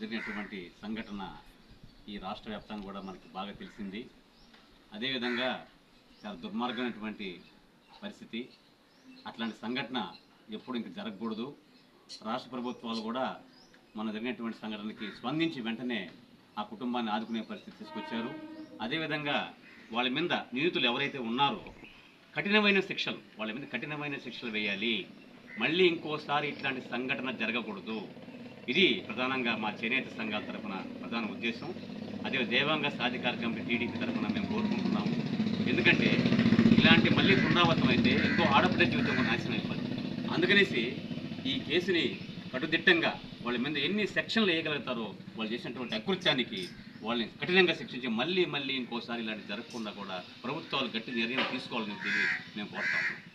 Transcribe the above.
జరిగినటువంటి సంఘటన ఈ రాష్ట్ర వ్యాప్తంగా కూడా మనకి బాగా తెలిసింది. అదేవిధంగా చాలా దుర్మార్గమైనటువంటి పరిస్థితి. అట్లాంటి సంఘటన ఎప్పుడు ఇంక జరగకూడదు. రాష్ట్ర ప్రభుత్వాలు కూడా మన జరిగినటువంటి సంఘటనకి స్పందించి వెంటనే ఆ కుటుంబాన్ని ఆదుకునే పరిస్థితి తీసుకొచ్చారు. అదేవిధంగా వాళ్ళ మీద నిందితులు ఎవరైతే ఉన్నారో కఠినమైన శిక్షలు వాళ్ళ మీద కఠినమైన శిక్షలు వేయాలి. మళ్ళీ ఇంకోసారి ఇట్లాంటి సంఘటన జరగకూడదు. ఇది ప్రధానంగా మా చేనేత సంఘాల తరఫున ప్రధాన ఉద్దేశం. అదే దేవాంగ సాధికార కమిటీ టీడీపీ తరఫున మేము కోరుకుంటున్నాము. ఎందుకంటే ఇలాంటి మళ్ళీ పునరావృతం అయితే ఇంకో ఆడపిల్ల జీవితం నాశనం అయిపోతుంది అందుకనేసి ఈ కేసుని కట్టుదిట్టంగా వాళ్ళ మీద ఎన్ని సెక్షన్లు వేయగలుగుతారో వాళ్ళు చేసినటువంటి అకృత్యానికి వాళ్ళని కఠినంగా శిక్షించి మళ్ళీ మళ్ళీ ఇంకోసారి ఇలాంటి జరగకుండా కూడా ప్రభుత్వాలు గట్టి నిర్ణయం తీసుకోవాలని మేము కోరుతాము